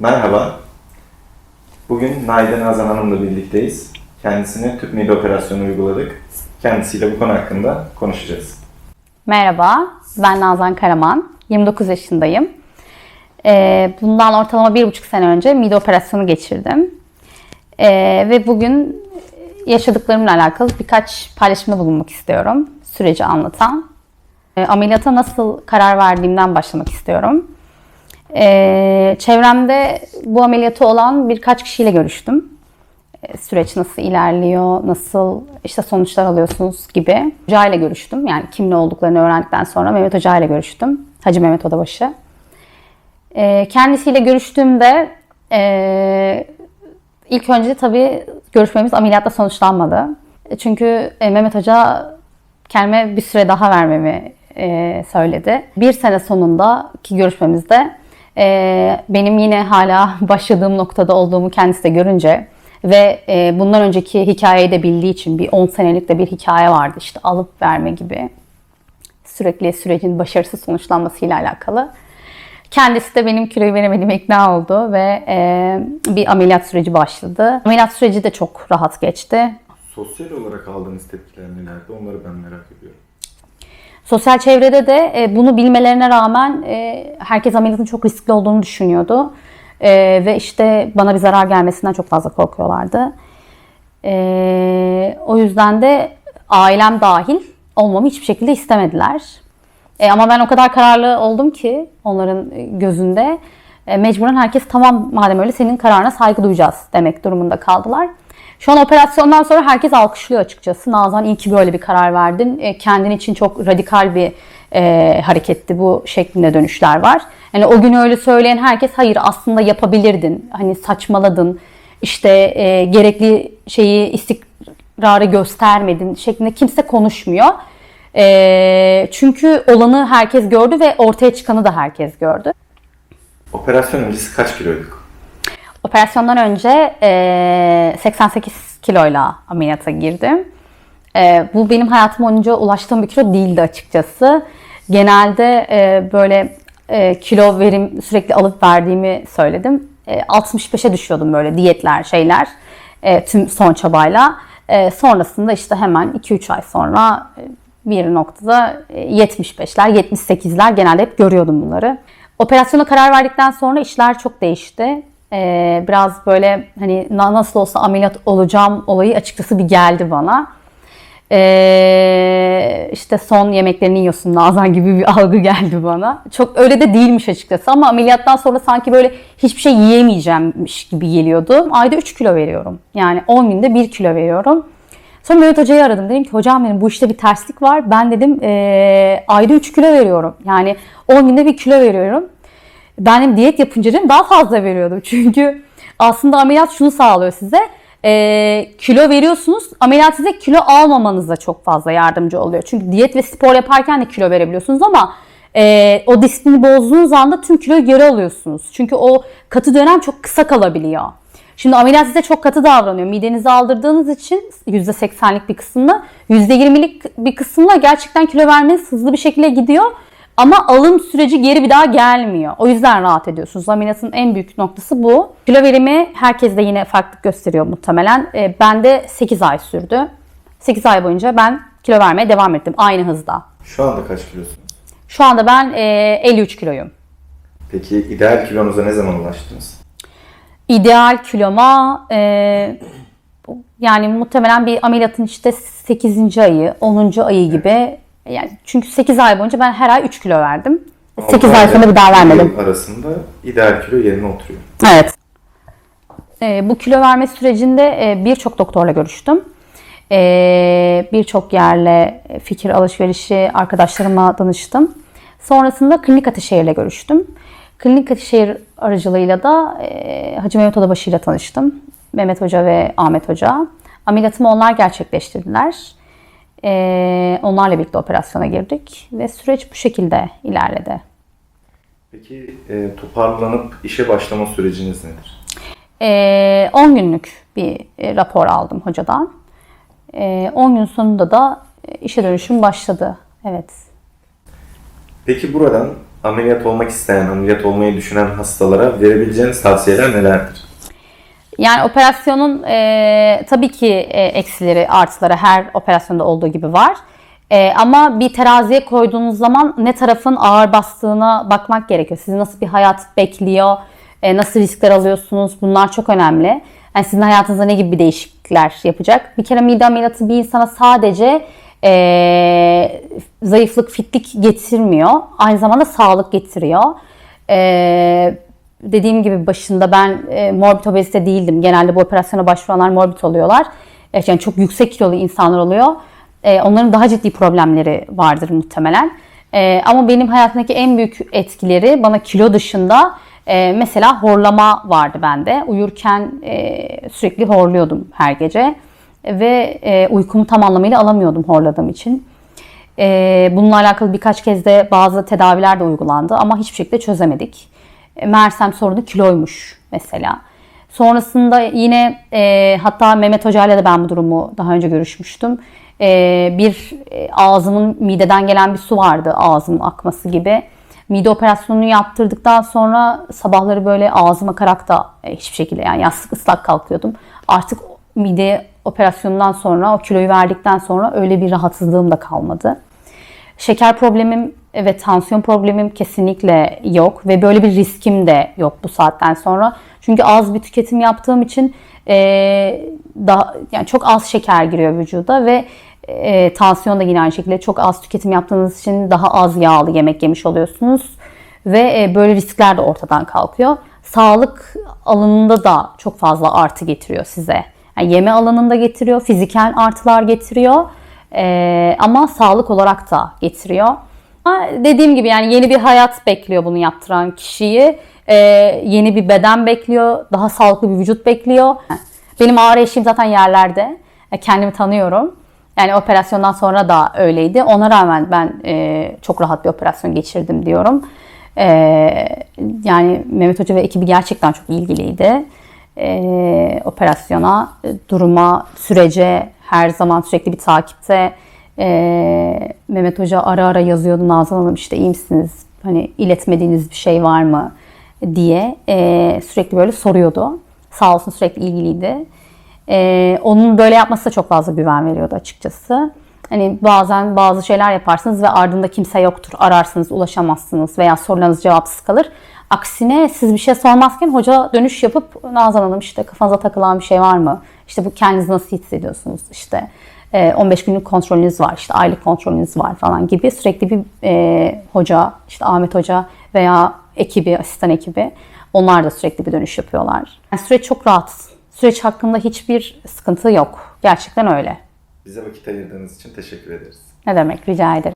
Merhaba. Bugün Naide Nazan Hanım'la birlikteyiz. Kendisine tüp mide operasyonu uyguladık. Kendisiyle bu konu hakkında konuşacağız. Merhaba, ben Nazan Karaman. 29 yaşındayım. Ee, bundan ortalama bir buçuk sene önce mide operasyonu geçirdim. Ee, ve bugün yaşadıklarımla alakalı birkaç paylaşımda bulunmak istiyorum. Süreci anlatan. Ee, ameliyata nasıl karar verdiğimden başlamak istiyorum. Ee, çevremde bu ameliyatı olan birkaç kişiyle görüştüm. Ee, süreç nasıl ilerliyor, nasıl işte sonuçlar alıyorsunuz gibi. Hoca ile görüştüm. Yani kim ne olduklarını öğrendikten sonra Mehmet Hoca ile görüştüm. Hacı Mehmet Odabaşı. Ee, kendisiyle görüştüğümde e, ilk önce tabii görüşmemiz ameliyatla sonuçlanmadı. Çünkü e, Mehmet Hoca kendime bir süre daha vermemi e, söyledi. Bir sene sonundaki görüşmemizde e, benim yine hala başladığım noktada olduğumu kendisi de görünce ve e, bundan önceki hikayeyi de bildiği için bir 10 senelik de bir hikaye vardı işte alıp verme gibi sürekli sürecin başarısız sonuçlanmasıyla alakalı. Kendisi de benim kiloyu veremediğime ikna oldu ve e, bir ameliyat süreci başladı. Ameliyat süreci de çok rahat geçti. Sosyal olarak aldığınız tepkiler nelerdi? Onları ben merak ediyorum. Sosyal çevrede de e, bunu bilmelerine rağmen e, herkes ameliyatın çok riskli olduğunu düşünüyordu. E, ve işte bana bir zarar gelmesinden çok fazla korkuyorlardı. E, o yüzden de ailem dahil olmamı hiçbir şekilde istemediler. E, ama ben o kadar kararlı oldum ki onların gözünde e, mecburen herkes tamam madem öyle senin kararına saygı duyacağız demek durumunda kaldılar. Şu an operasyondan sonra herkes alkışlıyor açıkçası. Nazan iyi ki böyle bir karar verdin. E, kendin için çok radikal bir e, hareketti bu şeklinde dönüşler var. Yani o gün öyle söyleyen herkes hayır aslında yapabilirdin. Hani saçmaladın. İşte e, gerekli şeyi istikrarı göstermedin şeklinde kimse konuşmuyor. E, çünkü olanı herkes gördü ve ortaya çıkanı da herkes gördü. Operasyon öncesi kaç kiloyduk? Operasyondan önce e, 88 kiloyla ameliyata girdim. E, bu benim hayatım boyunca ulaştığım bir kilo değildi açıkçası. Genelde e, böyle e, kilo verim sürekli alıp verdiğimi söyledim. E, 65'e düşüyordum böyle diyetler şeyler e, tüm son çabayla. E, sonrasında işte hemen 2-3 ay sonra e, bir noktada e, 75'ler, 78'ler genelde hep görüyordum bunları. Operasyona karar verdikten sonra işler çok değişti. Ee, biraz böyle hani na- nasıl olsa ameliyat olacağım olayı açıkçası bir geldi bana. Ee, işte son yemeklerini yiyorsun Nazan gibi bir algı geldi bana. Çok öyle de değilmiş açıkçası ama ameliyattan sonra sanki böyle hiçbir şey yiyemeyeceğimmiş gibi geliyordu. Ayda 3 kilo veriyorum. Yani 10 günde 1 kilo veriyorum. Sonra Mehmet Hoca'yı aradım. Dedim ki hocam benim bu işte bir terslik var. Ben dedim eee, ayda 3 kilo veriyorum. Yani 10 günde 1 kilo veriyorum. Ben dedim, diyet yapınca dedim, daha fazla veriyordum. Çünkü aslında ameliyat şunu sağlıyor size. Eee, kilo veriyorsunuz. Ameliyat size kilo almamanıza çok fazla yardımcı oluyor. Çünkü diyet ve spor yaparken de kilo verebiliyorsunuz ama eee, o disiplini bozduğunuz anda tüm kiloyu geri alıyorsunuz. Çünkü o katı dönem çok kısa kalabiliyor. Şimdi ameliyat size çok katı davranıyor. Midenizi aldırdığınız için %80'lik bir kısmını, %20'lik bir kısmına gerçekten kilo vermeniz hızlı bir şekilde gidiyor. Ama alım süreci geri bir daha gelmiyor. O yüzden rahat ediyorsunuz. Ameliyatın en büyük noktası bu. Kilo verimi herkeste yine farklılık gösteriyor muhtemelen. E, bende 8 ay sürdü. 8 ay boyunca ben kilo vermeye devam ettim aynı hızda. Şu anda kaç kilosunuz? Şu anda ben e, 53 kiloyum. Peki ideal kilonuza ne zaman ulaştınız? İdeal kiloma e, yani muhtemelen bir ameliyatın işte 8. ayı, 10. ayı gibi. Yani çünkü 8 ay boyunca ben her ay 3 kilo verdim. 8 ay sonra bir daha vermedim. Arasında ideal kilo yerine oturuyor. Evet. E, bu kilo verme sürecinde e, birçok doktorla görüştüm. E, birçok yerle fikir alışverişi arkadaşlarıma danıştım. Sonrasında klinik Ataşehir'le görüştüm. Klinik Ataşehir aracılığıyla da e, Hacı Mehmet Odabaşı ile tanıştım. Mehmet Hoca ve Ahmet Hoca. Ameliyatımı onlar gerçekleştirdiler. E, onlarla birlikte operasyona girdik ve süreç bu şekilde ilerledi. Peki e, toparlanıp işe başlama süreciniz nedir? Ee, 10 günlük bir e, rapor aldım hocadan. Ee, 10 gün sonunda da e, işe dönüşüm başladı. Evet. Peki buradan ameliyat olmak isteyen, ameliyat olmayı düşünen hastalara verebileceğiniz tavsiyeler nelerdir? Yani operasyonun e, tabii ki e, eksileri, artıları her operasyonda olduğu gibi var. E, ama bir teraziye koyduğunuz zaman ne tarafın ağır bastığına bakmak gerekiyor. Sizi nasıl bir hayat bekliyor, e, nasıl riskler alıyorsunuz bunlar çok önemli. Yani sizin hayatınızda ne gibi bir değişiklikler yapacak? Bir kere mide ameliyatı bir insana sadece e, zayıflık, fitlik getirmiyor. Aynı zamanda sağlık getiriyor. E, dediğim gibi başında ben e, morbid obezite değildim. Genelde bu operasyona başvuranlar morbid oluyorlar. E, yani çok yüksek kilolu insanlar oluyor. E, onların daha ciddi problemleri vardır muhtemelen. E, ama benim hayatımdaki en büyük etkileri bana kilo dışında e, mesela horlama vardı bende. Uyurken e, sürekli horluyordum her gece ve e, uykumu tam anlamıyla alamıyordum horladığım için. E, bununla alakalı birkaç kez de bazı tedaviler de uygulandı ama hiçbir şekilde çözemedik. E, Meğersem sorunu kiloymuş mesela. Sonrasında yine e, hatta Mehmet Hoca ile de ben bu durumu daha önce görüşmüştüm. E, bir e, ağzımın mideden gelen bir su vardı ağzımın akması gibi. Mide operasyonunu yaptırdıktan sonra sabahları böyle ağzım akarak da e, hiçbir şekilde yani yastık ıslak kalkıyordum. Artık mide operasyonundan sonra o kiloyu verdikten sonra öyle bir rahatsızlığım da kalmadı. Şeker problemim ve tansiyon problemim kesinlikle yok ve böyle bir riskim de yok bu saatten sonra. Çünkü az bir tüketim yaptığım için e, daha yani çok az şeker giriyor vücuda ve e, tansiyon da yine aynı şekilde çok az tüketim yaptığınız için daha az yağlı yemek yemiş oluyorsunuz ve e, böyle riskler de ortadan kalkıyor. Sağlık alanında da çok fazla artı getiriyor size. Yani yeme alanında getiriyor, fiziksel artılar getiriyor. Ee, ama sağlık olarak da getiriyor. Ama dediğim gibi yani yeni bir hayat bekliyor bunu yaptıran kişiyi. Ee, yeni bir beden bekliyor, daha sağlıklı bir vücut bekliyor. Benim ağrı eşiğim zaten yerlerde. Yani Kendimi tanıyorum. Yani operasyondan sonra da öyleydi. Ona rağmen ben e, çok rahat bir operasyon geçirdim diyorum. Ee, yani Mehmet Hoca ve ekibi gerçekten çok ilgiliydi. Ee, operasyona, e, duruma, sürece her zaman sürekli bir takipte. Ee, Mehmet Hoca ara ara yazıyordu Nazan Hanım işte iyi misiniz? Hani iletmediğiniz bir şey var mı? diye e, sürekli böyle soruyordu. Sağ olsun sürekli ilgiliydi. Ee, onun böyle yapması da çok fazla güven veriyordu açıkçası. Hani bazen bazı şeyler yaparsınız ve ardında kimse yoktur. Ararsınız, ulaşamazsınız veya sorularınız cevapsız kalır. Aksine siz bir şey sormazken hoca dönüş yapıp Nazan Hanım işte kafanıza takılan bir şey var mı? İşte bu kendinizi nasıl hissediyorsunuz? İşte e, 15 günlük kontrolünüz var, işte aylık kontrolünüz var falan gibi sürekli bir e, hoca, işte Ahmet Hoca veya ekibi, asistan ekibi onlar da sürekli bir dönüş yapıyorlar. Yani süreç çok rahat. Süreç hakkında hiçbir sıkıntı yok. Gerçekten öyle. Bize vakit ayırdığınız için teşekkür ederiz. Ne demek rica ederim.